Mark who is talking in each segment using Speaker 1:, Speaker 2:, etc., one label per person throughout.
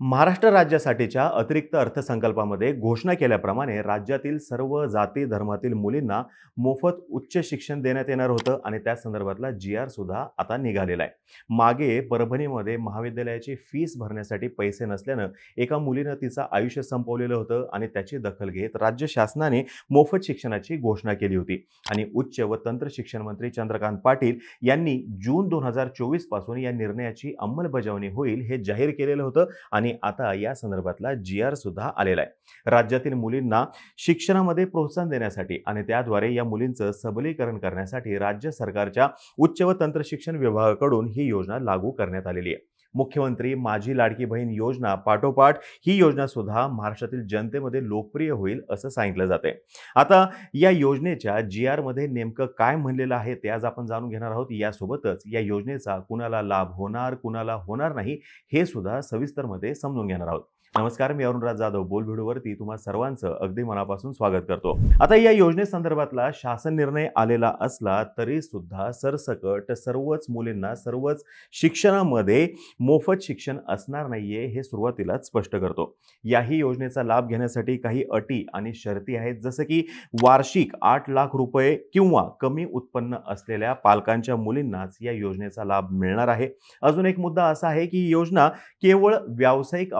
Speaker 1: महाराष्ट्र राज्यासाठीच्या अतिरिक्त अर्थसंकल्पामध्ये घोषणा केल्याप्रमाणे राज्यातील सर्व जाती धर्मातील मुलींना मोफत उच्च शिक्षण देण्यात येणार होतं आणि त्या संदर्भातला जी आर सुद्धा आता निघालेला आहे. मागे परभणीमध्ये महाविद्यालयाची फीस भरण्यासाठी पैसे नसल्यानं एका मुलीनं तिचं आयुष्य संपवलेलं होतं आणि त्याची दखल घेत राज्य शासनाने मोफत शिक्षणाची घोषणा केली होती. आणि उच्च व तंत्र शिक्षण मंत्री चंद्रकांत पाटील यांनी जून दोन हजार चोवीसपासून या निर्णयाची अंमलबजावणी होईल हे जाहीर केलेलं होतं आणि आता या संदर्भातला जी आर सुद्धा आलेला आहे. राज्यातील मुलींना शिक्षणामध्ये प्रोत्साहन देण्यासाठी आणि त्याद्वारे या मुलींचं सबलीकरण करण्यासाठी राज्य सरकारच्या उच्च व तंत्र शिक्षण विभागाकडून ही योजना लागू करण्यात आलेली आहे. मुख्यमंत्री माझी लाडकी बहीण योजना पाठोपाठ ही योजना सुद्धा महाराष्ट्रातील जनतेमध्ये लोकप्रिय होईल असं सांगितलं जाते आता या योजनेच्या जी आरमध्ये नेमकं काय म्हणलेलं आहे ते आज आपण जाणून घेणार आहोत. यासोबतच या योजनेचा कुणाला लाभ होणार कुणाला होणार नाही हे सुद्धा सविस्तरमध्ये समजून घेणार आहोत. नमस्कार मी अरुणराज जाधव. बोलभिडूवरती तुम्हा सर्वांचं अगदी मनापासून स्वागत करतो. आता या योजनेसंदर्भातला शासन निर्णय आलेला असला तरी सुद्धा सरसकट सर्वच मुलींना सर्वच शिक्षणामध्ये मोफत शिक्षण असणार नाहीये हे सुरुवातीलाच स्पष्ट करतो. याही योजनेचा लाभ घेण्यासाठी काही अटी आणि शर्ती आहेत. जसं की वार्षिक आठ लाख रुपये किंवा कमी उत्पन्न असलेल्या पालकांच्या मुलींनाच या योजनेचा लाभ मिळणार आहे. अजून एक मुद्दा असा आहे की ही योजना केवळ व्यावसायिक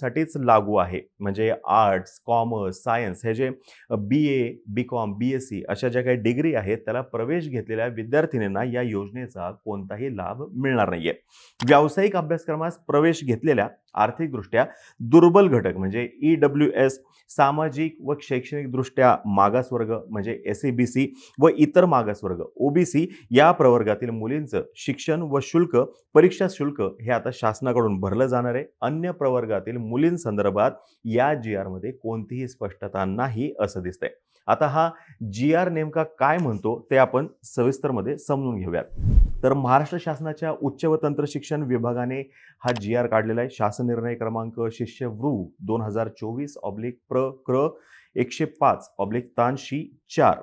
Speaker 1: अभ्यासक्रमांसाठीच लागू आहे. म्हणजे आर्ट्स कॉमर्स सायन्स हे जे B A B com B S C अशा ज्या काही डिग्री आहेत त्याला प्रवेश घेतलेल्या विद्यार्थिनींना या योजनेचा कोणताही लाभ मिळणार नाहीये. व्यावसायिक अभ्यासक्रमास प्रवेश घेतलेल्या आर्थिकदृष्ट्या दुर्बल घटक म्हणजे ई डब्ल्यू एस सामाजिक व शैक्षणिकदृष्ट्या मागासवर्ग म्हणजे एस ए बी सी व इतर मागासवर्ग ओबीसी या प्रवर्गातील मुलींचं शिक्षण व शुल्क परीक्षा शुल्क हे आता शासनाकडून भरलं जाणार आहे. अन्य प्रवर्गातील मुलींसंदर्भात या जी आरमध्ये कोणतीही स्पष्टता नाही असं दिसतंय. आता हा जी आर नेमका काय म्हणतो ते आपण सविस्तरमध्ये समजून घेऊयात. तर महाराष्ट्र शासनाच्या उच्च व तंत्र शिक्षण विभागाने हा जी आर काढलेला आहे. शासन निर्णय क्रमांक शिष्यवृ दोन हजार चोवीस ऑब्लिक प्र क्र एकशे पाच ऑब्लिक तानशी चार.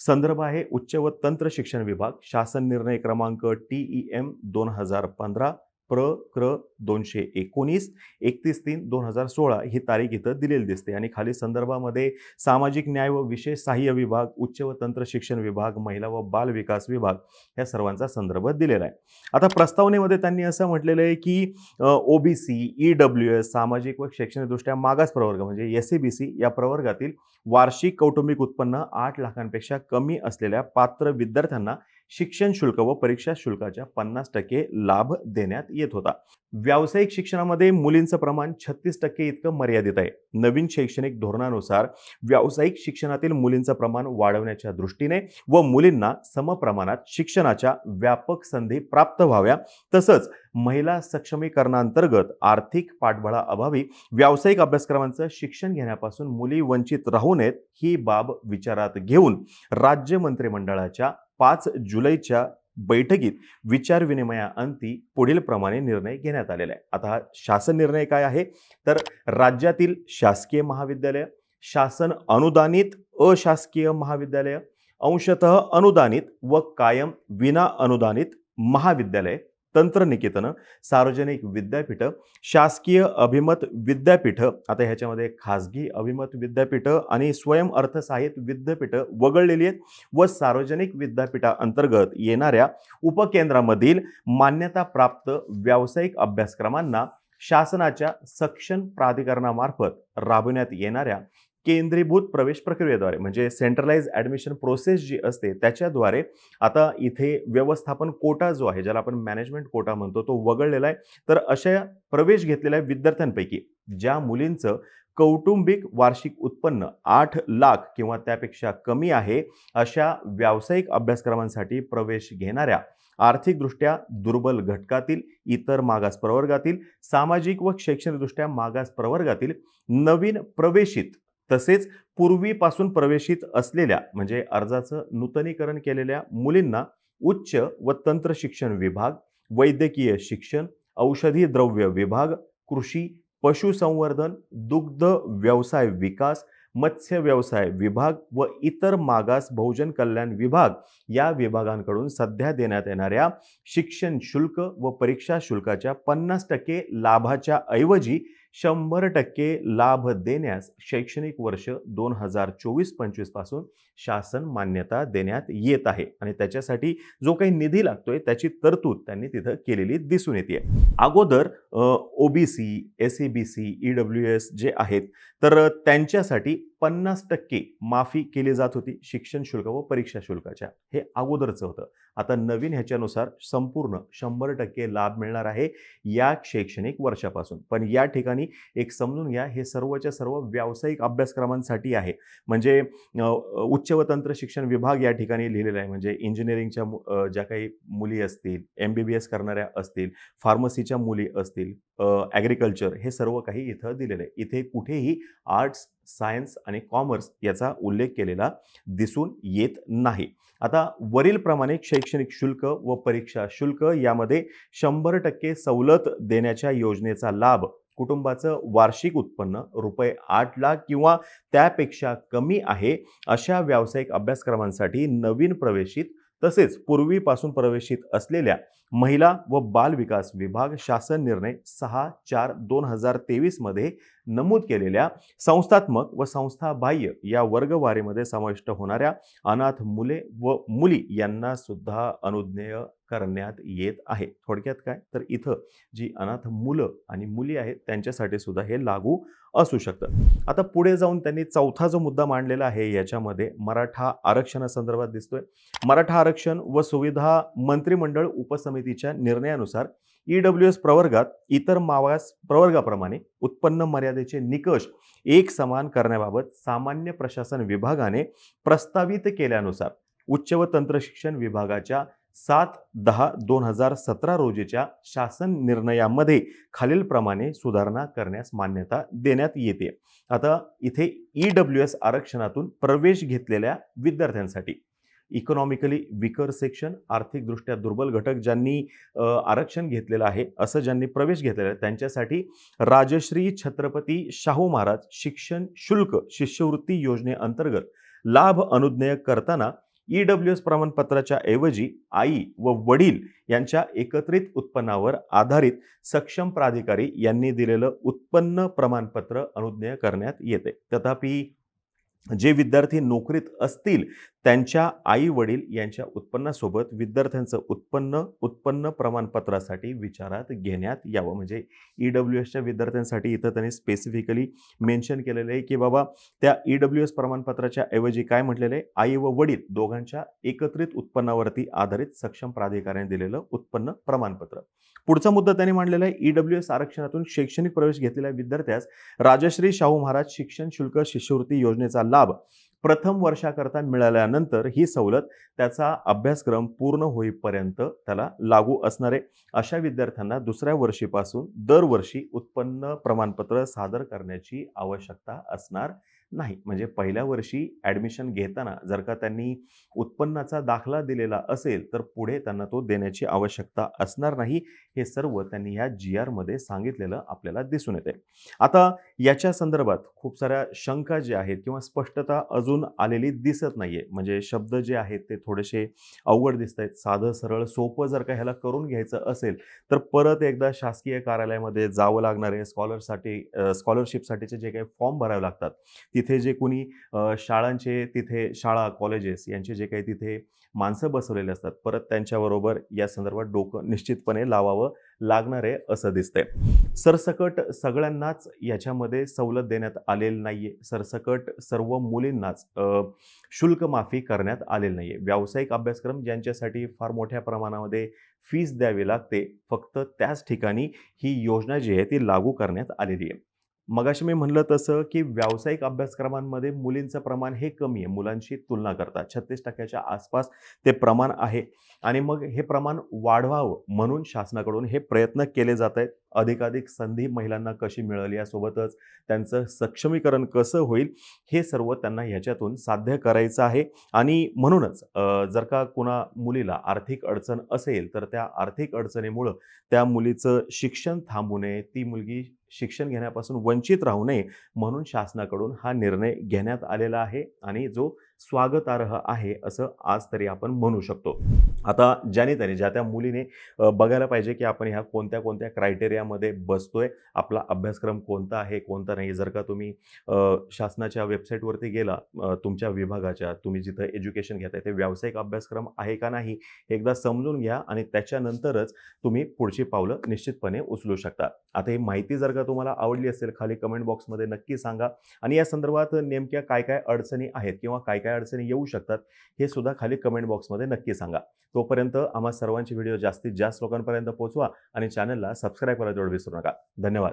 Speaker 1: संदर्भ आहे उच्च व तंत्र शिक्षण विभाग. शासन निर्णय क्रमांक टी ई एम दोन हजार पंधरा. प्र क्र दोनशे एकोणीस एकतीस तीन दोन हजार सोळा ही तारीख इथं दिलेली दिसते. आणि खाली संदर्भामध्ये सामाजिक न्याय व विशेष सहाय्य विभाग उच्च व तंत्र शिक्षण विभाग महिला व बाल विकास विभाग या सर्वांचा संदर्भ दिलेला आहे. आता प्रस्तावनेमध्ये त्यांनी असं म्हटलेलं आहे की ओबीसी ई डब्ल्यू एस सामाजिक व शैक्षणिकदृष्ट्या मागास प्रवर्ग म्हणजे एस सी बी सी या प्रवर्गातील वार्षिक कौटुंबिक उत्पन्न आठ लाखांपेक्षा कमी असलेल्या पात्र विद्यार्थ्यांना शिक्षण शुल्क व परीक्षा शुल्काच्या पन्नास टक्के लाभ देण्यात येत होता. व्यावसायिक शिक्षणामध्ये मुलींचं प्रमाण छत्तीस टक्के इतकं मर्यादित आहे. नवीन शैक्षणिक धोरणानुसार व्यावसायिक शिक्षणातील मुलींचं प्रमाण वाढवण्याच्या दृष्टीने व मुलींना समप्रमाणात शिक्षणाच्या व्यापक संधी प्राप्त व्हाव्या तसंच महिला सक्षमीकरणांतर्गत आर्थिक पाठबळाअभावी व्यावसायिक अभ्यासक्रमांचं शिक्षण घेण्यापासून मुली वंचित राहू नयेत ही बाब विचारात घेऊन राज्य मंत्रिमंडळाच्या पाच जुलैच्या बैठकीत विचारविनिमयाअंती पुढील प्रमाणे निर्णय घेण्यात आलेला आहे. आता हा शासन निर्णय काय आहे? तर राज्यातील शासकीय महाविद्यालय शासन अनुदानित अशासकीय महाविद्यालय अंशतः अनुदानित व कायम विना अनुदानित महाविद्यालय तंत्रनिकेतन सार्वजनिक विद्यापीठं शासकीय अभिमत विद्यापीठं आता ह्याच्यामध्ये खाजगी अभिमत विद्यापीठं आणि स्वयं अर्थसहाय्यित विद्यापीठं वगळलेली आहेत व सार्वजनिक विद्यापीठाअंतर्गत येणाऱ्या उपकेंद्रामधील मान्यताप्राप्त व्यावसायिक अभ्यासक्रमांना शासनाच्या सक्षम प्राधिकरणामार्फत राबवण्यात येणाऱ्या केंद्रीभूत प्रवेश प्रक्रियेद्वारे म्हणजे सेंट्रलाइज ॲडमिशन प्रोसेस जी असते त्याच्याद्वारे आता इथे व्यवस्थापन कोटा जो आहे ज्याला आपण मॅनेजमेंट कोटा म्हणतो तो वगळलेला आहे. तर अशा प्रवेश घेतलेल्या विद्यार्थ्यांपैकी ज्या मुलींचं कौटुंबिक वार्षिक उत्पन्न आठ लाख किंवा त्यापेक्षा कमी आहे अशा व्यावसायिक अभ्यासक्रमांसाठी प्रवेश घेणाऱ्या आर्थिकदृष्ट्या दुर्बल घटकातील इतर मागास प्रवर्गातील सामाजिक व शैक्षणिकदृष्ट्या मागास प्रवर्गातील नवीन प्रवेशित तसेच पूर्वीपासून प्रवेशित असलेल्या म्हणजे अर्जाचं नूतनीकरण केलेल्या मुलींना उच्च व तंत्र शिक्षण विभाग वैद्यकीय शिक्षण औषधी द्रव्य विभाग कृषी पशुसंवर्धन दुग्ध व्यवसाय विकास मत्स्य व्यवसाय विभाग व इतर मागास बहुजन कल्याण विभाग या विभागांकडून सध्या देण्यात येणाऱ्या शिक्षण शुल्क व परीक्षा शुल्काच्या पन्नास टक्के लाभाच्या ऐवजी शंभर टक्के लाभ देण्यास शैक्षणिक वर्ष दोन हजार चोवीस पंचवीसपासून शासन मान्यता देण्यात येत आहे. आणि त्याच्यासाठी जो काही निधी लागतोय त्याची तरतूद त्यांनी तिथं केलेली दिसून येते अगोदर OBC S E B C E W S जे आहेत तर त्यांच्यासाठी पन्नास टक्के माफी केली जात होती शिक्षण शुल्क व परीक्षा शुल्काच्या. हे अगोदरचं होतं. आता नवीन ह्याच्यानुसार संपूर्ण शंभर टक्के लाभ मिळणार आहे या शैक्षणिक वर्षापासून. पण या ठिकाणी एक समजून घ्या हे सर्वच्या सर्व व्यावसायिक अभ्यासक्रमांसाठी आहे. म्हणजे उच्च व तंत्र शिक्षण विभाग या ठिकाणी लिहिलेला आहे. म्हणजे इंजिनिअरिंगच्या मु- ज्या काही मुली असतील एम बी बी एस करणाऱ्या असतील फार्मसीच्या मुली असतील ॲग्रिकल्चर हे सर्व काही इथं दिलेलं आहे. इथे कुठेही आर्ट्स सायन्स आणि कॉमर्स याचा उल्लेख केलेला दिसून येत नाही. आता वरीलप्रमाणे शैक्षणिक शुल्क व परीक्षा शुल्क यामध्ये शंभर टक्के सवलत देण्याच्या योजनेचा लाभ कुटुंबाचं वार्षिक उत्पन्न रुपये आठ लाख किंवा त्यापेक्षा कमी आहे अशा व्यावसायिक अभ्यासक्रमांसाठी नवीन प्रवेशित तसेच पूर्वीपासून प्रवेशित असलेल्या महिला व बाल विकास विभाग शासन निर्णय सहा चार दोन हजार तेवीसमध्ये नमूद केलेल्या संस्थात्मक व संस्थाबाह्य या वर्गवारीमध्ये समाविष्ट होणाऱ्या अनाथ मुले व मुली यांना सुद्धा अनुज्ञेय करण्यात येत आहे. थोडक्यात काय? तर इथं जी अनाथ मुलं आणि मुली आहेत त्यांच्यासाठी सुद्धा हे लागू असू शकतं. आता पुढे जाऊन त्यांनी चौथा जो मुद्दा मांडलेला आहे याच्यामध्ये मराठा आरक्षणासंदर्भात दिसतोय. मराठा आरक्षण व सुविधा मंत्रिमंडळ उपसमितीच्या निर्णयानुसार ई डब्ल्यू एस प्रवर्गात इतर मागास प्रवर्गाप्रमाणे उत्पन्न मर्यादेचे निकष एक समान करण्याबाबत सामान्य प्रशासन विभागाने प्रस्तावित केल्यानुसार उच्च व तंत्र शिक्षण विभागाच्या सात दहा दोन हजार सतरा रोजीच्या शासन निर्णयामध्ये खालीलप्रमाणे सुधारणा करण्यास मान्यता देण्यात येते. आता इथे ई डब्ल्यू एस आरक्षणातून प्रवेश घेतलेल्या विद्यार्थ्यांसाठी इकॉनॉमिकली विकर सेक्शन आर्थिकदृष्ट्या दुर्बल घटक ज्यांनी आरक्षण घेतलेलं आहे असं ज्यांनी प्रवेश घेतलेला आहे त्यांच्यासाठी राजश्री छत्रपती शाहू महाराज शिक्षण शुल्क शिष्यवृत्ती योजनेअंतर्गत लाभ अनुज्ञेय करताना ई डब्ल्यू एस प्रमाणपत्राच्या ऐवजी आई व वडील यांच्या एकत्रित उत्पन्नावर आधारित सक्षम प्राधिकारी यांनी दिलेलं उत्पन्न प्रमाणपत्र अनुज्ञेय करण्यात येते. तथापि जे विद्यार्थी नोकरीत असतील त्यांच्या आई वडील यांच्या उत्पन्नासोबत विद्यार्थ्यांचं उत्पन्न उत्पन्न प्रमाणपत्रासाठी विचारात घेण्यात यावं. म्हणजे ई डब्ल्यू एसच्या विद्यार्थ्यांसाठी इथं त्यांनी स्पेसिफिकली मेन्शन केलेलं आहे की बाबा त्या ई डब्ल्यू एस प्रमाणपत्राच्या ऐवजी काय म्हटलेलं आहे? आई व वडील दोघांच्या एकत्रित उत्पन्नावरती आधारित सक्षम प्राधिकाऱ्याने दिलेलं उत्पन्न प्रमाणपत्र. पुढचा मुद्दा त्यांनी मांडलेला आहे ई डब्ल्यू एस आरक्षणातून शैक्षणिक प्रवेश घेतलेल्या विद्यार्थ्यास राजश्री शाहू महाराज शिक्षण शुल्क शिष्यवृत्ती योजनेचा लाभ प्रथम वर्षाकरता मिळाल्यानंतर ही सवलत त्याचा अभ्यासक्रम पूर्ण होईपर्यंत त्याला लागू असणारे अशा विद्यार्थ्यांना दुसऱ्या वर्षीपासून दरवर्षी उत्पन्न प्रमाणपत्र सादर करण्याची आवश्यकता असणार नाही. म्हणजे पहिल्या वर्षी ॲडमिशन घेताना जर का त्यांनी उत्पन्नाचा दाखला दिलेला असेल तर पुढे त्यांना तो देण्याची आवश्यकता असणार नाही हे सर्व त्यांनी ह्या जी आरमध्ये सांगितलेलं आपल्याला दिसून येते आता याच्या संदर्भात खूप साऱ्या शंका ज्या आहेत किंवा स्पष्टता अजून आलेली दिसत नाहीये. म्हणजे शब्द जे आहेत ते थोडेसे अवघड दिसत आहेत साधं सरळ सोपं जर का ह्याला करून घ्यायचं असेल तर परत एकदा शासकीय कार्यालयामध्ये जावं लागणार आहे. स्कॉलरसाठी स्कॉलरशिपसाठीचे जे काही फॉर्म भरावे लागतात तिथे जे कोणी शाळांचे तिथे शाळा कॉलेजेस यांचे जे काही तिथे माणसं बसवलेले असतात परत त्यांच्याबरोबर या संदर्भात डोकं निश्चितपणे लावावं लागणार आहे असं दिसतंय. सरसकट सगळ्यांनाच याच्यामध्ये सवलत देण्यात आलेली आहे सरसकट सर्व मुलींनाच शुल्क माफी करण्यात आलेली आहे व्यावसायिक अभ्यासक्रम ज्यांच्यासाठी फार मोठ्या प्रमाणामध्ये फीस द्यावी लागते फक्त त्याच ठिकाणी ही योजना जी आहे ती लागू करण्यात आलेली आहे. मगाशी मी म्हणलं तसं की व्यावसायिक अभ्यासक्रमांमध्ये मुलींचं प्रमाण हे कमी आहे मुलांशी तुलना करता. छत्तीस टक्क्याच्या आसपास ते प्रमाण आहे. आणि मग हे प्रमाण वाढवावं म्हणून शासनाकडून हे प्रयत्न केले जात आहेत. अधिकाधिक संधी महिलांना कशी मिळेल यासोबतच त्यांचं सक्षमीकरण कसं होईल हे सर्व त्यांना ह्याच्यातून साध्य करायचं आहे. आणि म्हणूनच जर का कुणा मुलीला आर्थिक अडचण असेल तर त्या आर्थिक अडचणीमुळं त्या मुलीचं शिक्षण थांबू नये. ती मुलगी शिक्षण घेण्यापासून वंचित राहू नये म्हणून शासनाकडून हा निर्णय घेण्यात आलेला आहे आणि जो स्वागतार्ह आहे असं आज तरी आपण म्हणू शकतो. आता ज्याने त्याने ज्या त्या मुलीने बघायला पाहिजे की आपण ह्या कोणत्या कोणत्या क्रायटेरियामध्ये बसतोय आपला अभ्यासक्रम कोणता आहे कोणता नाही. जर का तुम्ही शासनाच्या वेबसाईटवरती गेला तुमच्या विभागाच्या तुम्ही जिथं एज्युकेशन घेताय ते व्यावसायिक अभ्यासक्रम आहे का नाही एकदा समजून घ्या आणि त्याच्यानंतरच तुम्ही पुढची पावलं निश्चितपणे उचलू शकता. आता ही माहिती जर का तुम्हाला आवडली असेल खाली कमेंट बॉक्समध्ये नक्की सांगा. आणि या संदर्भात नेमक्या काय काय अडचणी आहेत किंवा काय काय अडचणी येऊ शकतात हे सुद्धा खाली कमेंट बॉक्समध्ये नक्की सांगा. तोपर्यंत आम्हा सर्वांचे व्हिडिओ जास्तीत जास्त लोकांपर्यंत पोहोचवा आणि चॅनलला सबस्क्राईब करायला जोड विसरू नका. धन्यवाद.